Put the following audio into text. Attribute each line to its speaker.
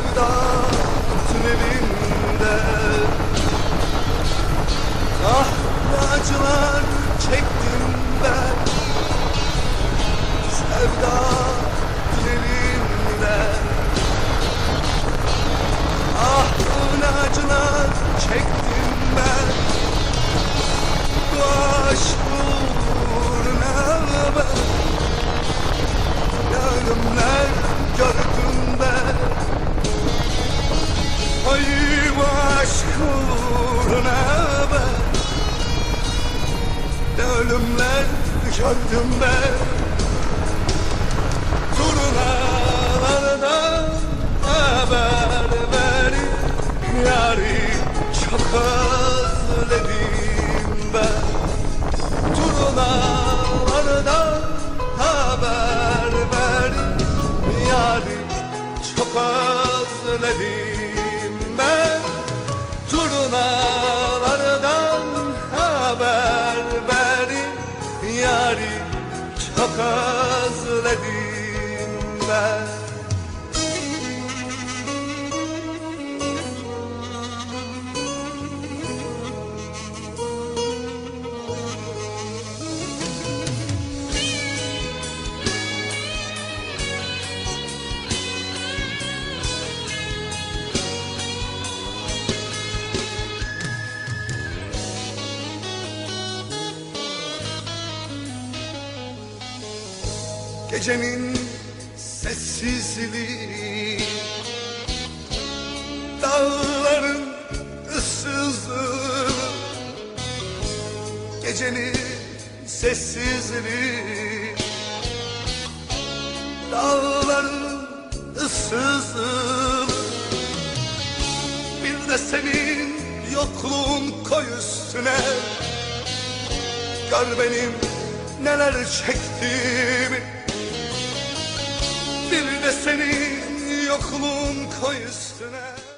Speaker 1: 감사합니다. Ölümler gördüm ben. Turnalardan haber verin Yari çok özledim ben. Turnalardan haber verin Yari çok özledim Yari çok özledim ben Gecenin sessizliği Dağların ıssızlığı. Gecenin sessizliği Dağların ıssızlığı. Bir de senin yokluğun koy üstüne. Gör benim neler çektiğimi Yokluğun koy üstüne